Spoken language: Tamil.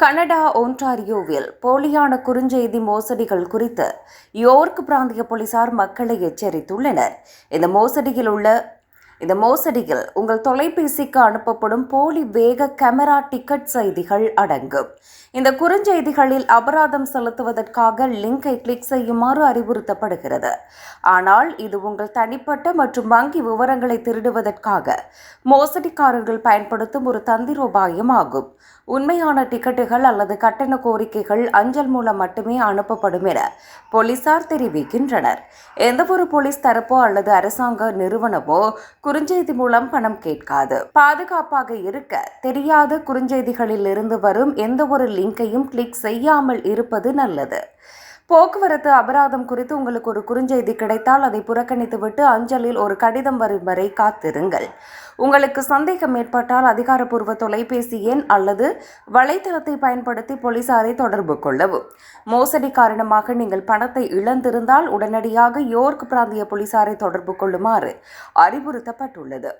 கனடா ஒன்டாரியோவில் போலியான குறுஞ்செய்தி மோசடிகள் குறித்து யோர்க் பிராந்திய போலீசார் மக்களை எச்சரித்துள்ளனர். இந்த மோசடியில் உள்ள இந்த மோசடியில் உங்கள் தொலைபேசிக்கு அனுப்பப்படும் போலி வேக கேமரா டிக்கெட் செய்திகள் அடங்கும். இந்த குறுஞ்செய்திகளில் அபராதம் செலுத்துவதற்காக லிங்கை கிளிக் செய்யுமாறு அறிவுறுத்தப்படுகிறது. ஆனால் இது உங்கள் தனிப்பட்ட மற்றும் வங்கி விவரங்களை திருடுவதற்காக மோசடிக்காரர்கள் பயன்படுத்தும் ஒரு தந்திரோபாயம் ஆகும். உண்மையான டிக்கெட்டுகள் அல்லது கட்டண கோரிக்கைகள் அஞ்சல் மூலம் மட்டுமே அனுப்பப்படும் என போலீசார் தெரிவிக்கின்றனர். எந்தவொரு போலீஸ் தரப்போ அல்லது அரசாங்க நிறுவனமோ குறுஞ்செய்தி மூலம் பணம் கேட்காது. பாதுகாப்பாக இருக்க தெரியாத குறுஞ்செய்திகளில் இருந்து வரும் எந்த ஒரு லிங்கையும் கிளிக் செய்யாமல் இருப்பது நல்லது. போக்குவரத்து அபராதம் குறித்து உங்களுக்கு ஒரு குறுஞ்செய்தி கிடைத்தால் அதை புறக்கணித்துவிட்டு அஞ்சலில் ஒரு கடிதம் வரும் வரை காத்திருங்கள். உங்களுக்கு சந்தேகம் ஏற்பட்டால் அதிகாரப்பூர்வ தொலைபேசி எண் அல்லது வலைத்தளத்தை பயன்படுத்தி போலீசாரை தொடர்பு கொள்ளவும். மோசடி காரணமாக நீங்கள் பணத்தை இழந்திருந்தால் உடனடியாக யோர்க் பிராந்திய போலீசாரை தொடர்பு கொள்ளுமாறு அறிவுறுத்தப்பட்டுள்ளது.